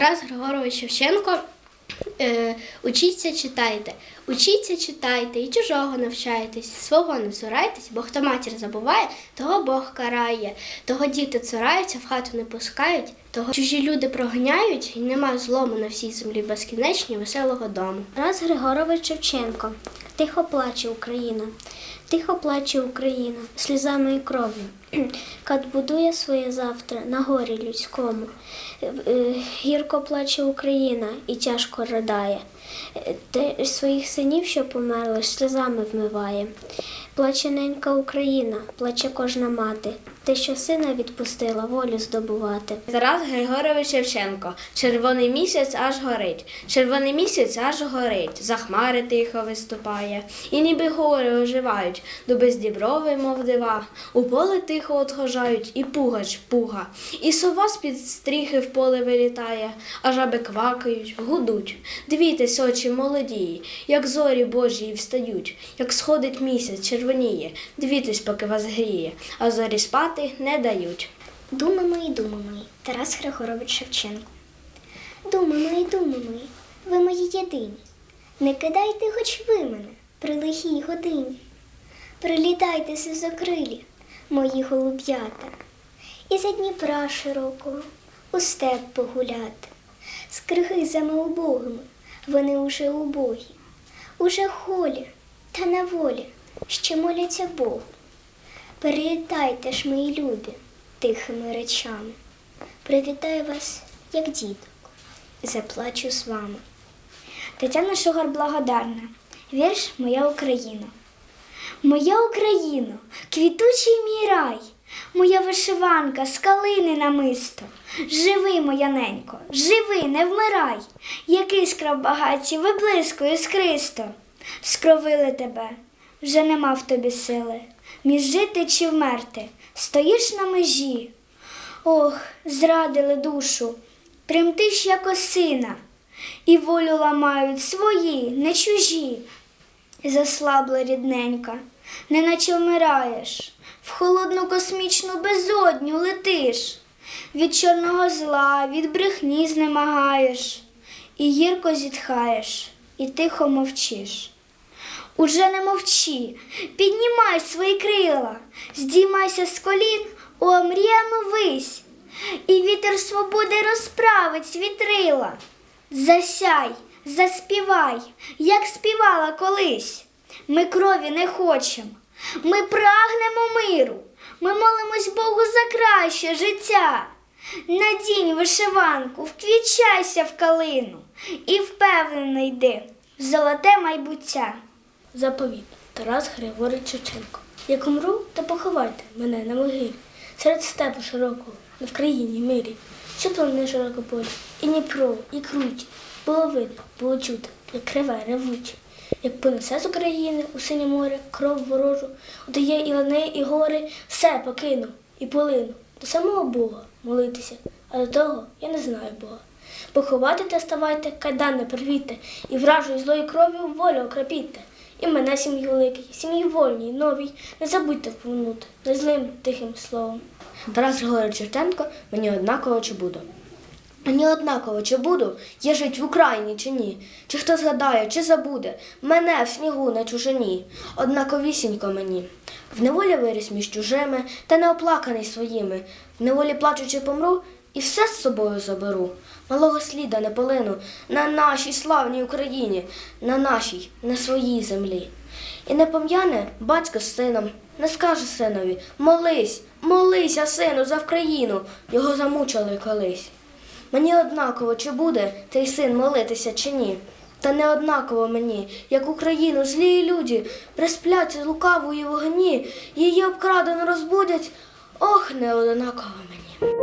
Тарас Григорович Шевченко. Е, учіться, читайте, учіться, читайте і чужого навчайтесь, свого не цурайтесь, бо хто матір забуває, того Бог карає, того діти цураються, в хату не пускають, того чужі люди проганяють, і нема злому на всій землі безкінечні веселого дому. Тарас Григорович Шевченко. Тихо плаче Україна. Тихо плаче Україна сльозами і кров'ю. Кат будує своє завтра на горі людському. Е, е, Гірко плаче Україна і тяжко ридає. Е, Те своїх синів, що померли, сльозами вмиває. Плаче ненька Україна, плаче кожна мати. Те, що сина відпустила, волю здобувати. Тарас Григорович Шевченко. Червоний місяць аж горить. Червоний місяць аж горить. За хмари тихо виступає. І ніби гори оживають, дуби з діброви, мов дива. У поле тихо отхожають, і пугач пуга. І сова з-під стріхи в поле вилітає, а жаби квакають, гудуть. Дивітесь, очі молодії, як зорі Божії встають, як сходить місяць, червоніє. Дивітесь, поки вас гріє, а зорі спати не дають. Думи мої, думи мої, Тарас Григорович Шевченко. Думи мої, думи мої, ви мої єдині. Не кидайте хоч ви мене при лихій годині. Прилітайте сизокрилі, мої голуб'ята, і за Дніпра широкого у степ погуляти. З киргизами убогими вони уже убогі, уже холі та на волі, ще моляться Богу. Перелітайте ж, мої любі, тихими речами. Привітаю вас, як діток, заплачу з вами. Тетяна Шугар благодарна. Вірш Моя Україна. Моя Україно, квітучий мій рай, моя вишиванка з калини намисто. Живи, моя ненько, живи, не вмирай, як іскра в багаті виблискує скристо. Скровили тебе, вже нема в тобі сили, між жити чи вмерти, стоїш на межі. Ох, зрадили душу, примтиш як осина, і волю ламають свої, не чужі. Заслабла рідненька, неначе вмираєш, в холодну космічну безодню летиш, від чорного зла, від брехні знемагаєш, і гірко зітхаєш, і тихо мовчиш. Уже не мовчи, піднімай свої крила, здіймайся з колін у омріяну вись, і вітер свободи розправить вітрила. Засяй, заспівай, як співала колись. Ми крові не хочемо, ми прагнемо миру, ми молимось Богу за краще життя. Надінь вишиванку, вквічайся в калину і впевнено йди в золоте майбуття. Заповіт Тарас Григорович Шевченко. Як умру, то поховайте мене на могилі, серед степу широкого, в країні мирі, що плане широко поле, і Дніпро, і круті, чути, як криве ревуче, як понесе з України у синє море кров ворожу, одає і лани, і гори, все покину і полину до самого Бога молитися, а до того я не знаю Бога. Поховати та ставайте, кайдани порвіте, і вражою злої кров'ю волю окропіте. І мене сім'ю великий, сім'ї вольній, новій, не забудьте впомнути, не злим тихим словом. Тарас Григорович Шевченко, мені однаково чи буду. Мені однаково, чи буду я жить в Україні чи ні, чи хто згадає, чи забуде мене в снігу на чужині, однаковісінько мені. В неволі виріс між чужими, та не оплаканий своїми. В неволі плачучи помру, і все з собою заберу. Малого сліда не полину на нашій славній Україні, на нашій, на своїй землі. І не пом'яне батько з сином, не скаже синові Молись, молися, сину, за Вкраїну, його замучили колись. Мені однаково, чи буде той син молитися, чи ні. Та не однаково мені, як Україну злі люди присплять лукавої вогні, її обкрадено розбудять. Ох, не однаково мені.